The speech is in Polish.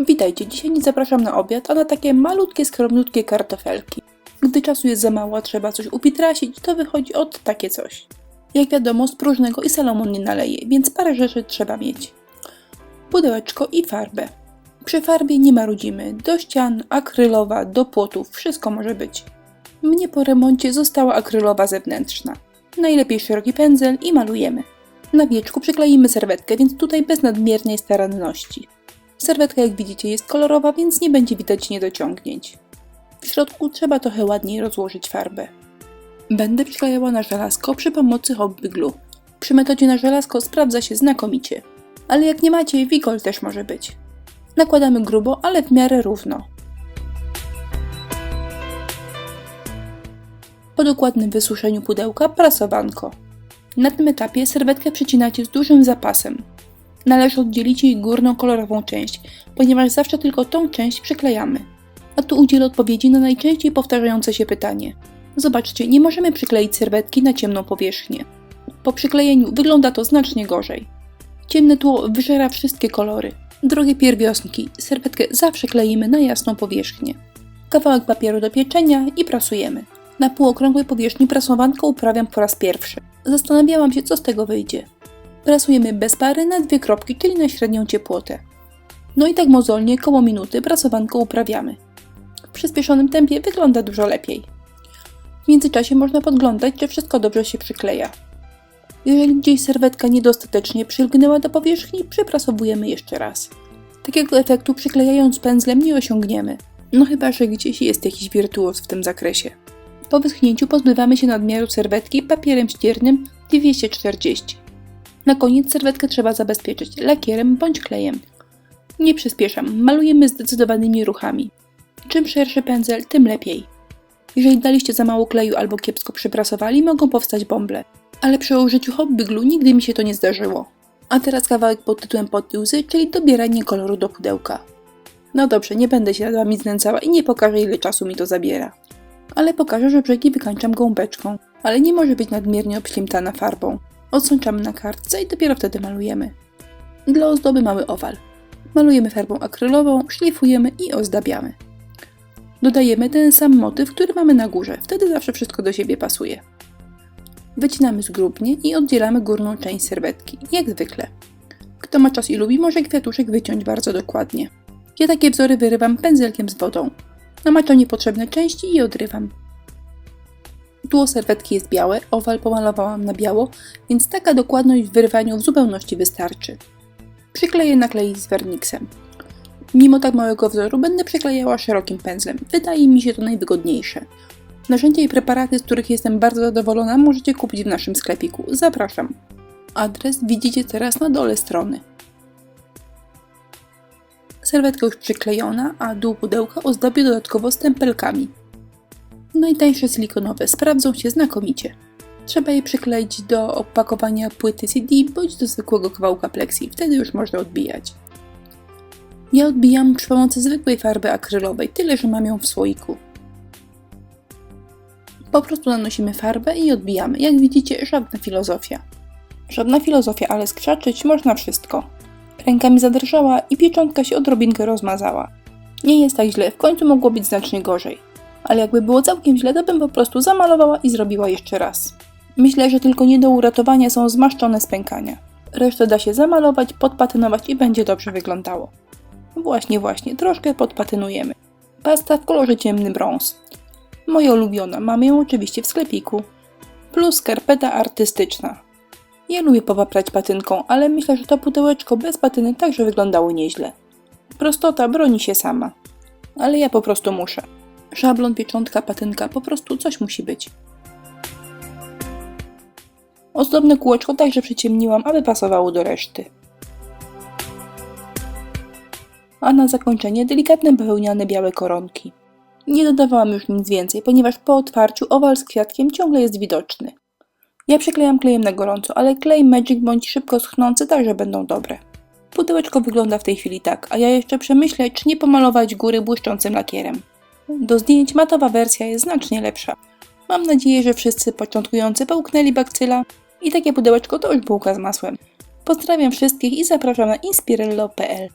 Witajcie, dzisiaj nie zapraszam na obiad, a na takie malutkie, skromniutkie kartofelki. Gdy czasu jest za mało, trzeba coś upitrasić, to wychodzi od takie coś. Jak wiadomo, z próżnego i Salomon nie naleje, więc parę rzeczy trzeba mieć. Pudełeczko i farbę. Przy farbie nie marudzimy. Do ścian, akrylowa, do płotów, wszystko może być. Mnie po remoncie została akrylowa zewnętrzna. Najlepiej szeroki pędzel i malujemy. Na wieczku przykleimy serwetkę, więc tutaj bez nadmiernej staranności. Serwetka, jak widzicie, jest kolorowa, więc nie będzie widać niedociągnięć. W środku trzeba trochę ładniej rozłożyć farbę. Będę przyklejała na żelazko przy pomocy hobby glue. Przy metodzie na żelazko sprawdza się znakomicie. Ale jak nie macie, wigol też może być. Nakładamy grubo, ale w miarę równo. Po dokładnym wysuszeniu pudełka prasowanko. Na tym etapie serwetkę przecinacie z dużym zapasem. Należy oddzielić jej górną kolorową część, ponieważ zawsze tylko tą część przyklejamy. A tu udzielę odpowiedzi na najczęściej powtarzające się pytanie. Zobaczcie, nie możemy przykleić serwetki na ciemną powierzchnię. Po przyklejeniu wygląda to znacznie gorzej. Ciemne tło wyżera wszystkie kolory. Drogie pierwiosnki, serwetkę zawsze kleimy na jasną powierzchnię. Kawałek papieru do pieczenia i prasujemy. Na półokrągłej powierzchni prasowanko uprawiam po raz pierwszy. Zastanawiałam się, co z tego wyjdzie. Prasujemy bez pary na dwie kropki, czyli na średnią ciepłotę. No i tak mozolnie, koło minuty, prasowanko uprawiamy. W przyspieszonym tempie wygląda dużo lepiej. W międzyczasie można podglądać, czy wszystko dobrze się przykleja. Jeżeli gdzieś serwetka niedostatecznie przylgnęła do powierzchni, przyprasowujemy jeszcze raz. Takiego efektu przyklejając pędzlem nie osiągniemy. No chyba, że gdzieś jest jakiś wirtuoz w tym zakresie. Po wyschnięciu pozbywamy się nadmiaru serwetki papierem ściernym 240. Na koniec serwetkę trzeba zabezpieczyć lakierem bądź klejem. Nie przyspieszam, malujemy zdecydowanymi ruchami. Czym szerszy pędzel, tym lepiej. Jeżeli daliście za mało kleju albo kiepsko przyprasowali, mogą powstać bąble. Ale przy użyciu hobby glue nigdy mi się to nie zdarzyło. A teraz kawałek pod tytułem podtiłzy, czyli dobieranie koloru do pudełka. No dobrze, nie będę się nad wami znęcała i nie pokażę ile czasu mi to zabiera. Ale pokażę, że brzegi wykańczam gąbeczką, ale nie może być nadmiernie obślimtana farbą. Odsączamy na kartce i dopiero wtedy malujemy. Dla ozdoby mamy owal. Malujemy farbą akrylową, szlifujemy i ozdabiamy. Dodajemy ten sam motyw, który mamy na górze, wtedy zawsze wszystko do siebie pasuje. Wycinamy zgrubnie i oddzielamy górną część serwetki, jak zwykle. Kto ma czas i lubi, może kwiatuszek wyciąć bardzo dokładnie. Ja takie wzory wyrywam pędzelkiem z wodą. Namaczam niepotrzebne części i odrywam. Tło serwetki jest białe, owal pomalowałam na biało, więc taka dokładność w wyrywaniu w zupełności wystarczy. Przykleję naklej z werniksem. Mimo tak małego wzoru będę przyklejała szerokim pędzlem. Wydaje mi się to najwygodniejsze. Narzędzia i preparaty, z których jestem bardzo zadowolona, możecie kupić w naszym sklepiku. Zapraszam. Adres widzicie teraz na dole strony. Serwetka już przyklejona, a dół pudełka ozdobię dodatkowo stempelkami. Najtańsze silikonowe sprawdzą się znakomicie. Trzeba je przykleić do opakowania płyty CD bądź do zwykłego kawałka plexi, wtedy już można odbijać. Ja odbijam przy pomocy zwykłej farby akrylowej, tyle że mam ją w słoiku. Po prostu nanosimy farbę i odbijamy. Jak widzicie, żadna filozofia. Żadna filozofia, ale skrzaczyć można wszystko. Ręka mi zadrżała i pieczątka się odrobinkę rozmazała. Nie jest tak źle, w końcu mogło być znacznie gorzej. Ale jakby było całkiem źle, to bym po prostu zamalowała i zrobiła jeszcze raz. Myślę, że tylko nie do uratowania są zmaszczone spękania. Resztę da się zamalować, podpatynować i będzie dobrze wyglądało. Właśnie, właśnie, troszkę podpatynujemy. Pasta w kolorze ciemny brąz. Moja ulubiona, mamy ją oczywiście w sklepiku. Plus skarpeta artystyczna. Ja lubię popaprać patynką, ale myślę, że to pudełeczko bez patyny także wyglądało nieźle. Prostota broni się sama. Ale ja po prostu muszę. Szablon, pieczątka, patynka, po prostu coś musi być. Ozdobne kółeczko także przyciemniłam, aby pasowało do reszty. A na zakończenie delikatne bawełniane białe koronki. Nie dodawałam już nic więcej, ponieważ po otwarciu owal z kwiatkiem ciągle jest widoczny. Ja przyklejam klejem na gorąco, ale klej Magic bądź szybko schnący także będą dobre. Pudełeczko wygląda w tej chwili tak, a ja jeszcze przemyślę, czy nie pomalować góry błyszczącym lakierem. Do zdjęć matowa wersja jest znacznie lepsza. Mam nadzieję, że wszyscy początkujący połknęli bakcyla i takie pudełeczko to już bułka z masłem. Pozdrawiam wszystkich i zapraszam na inspirello.pl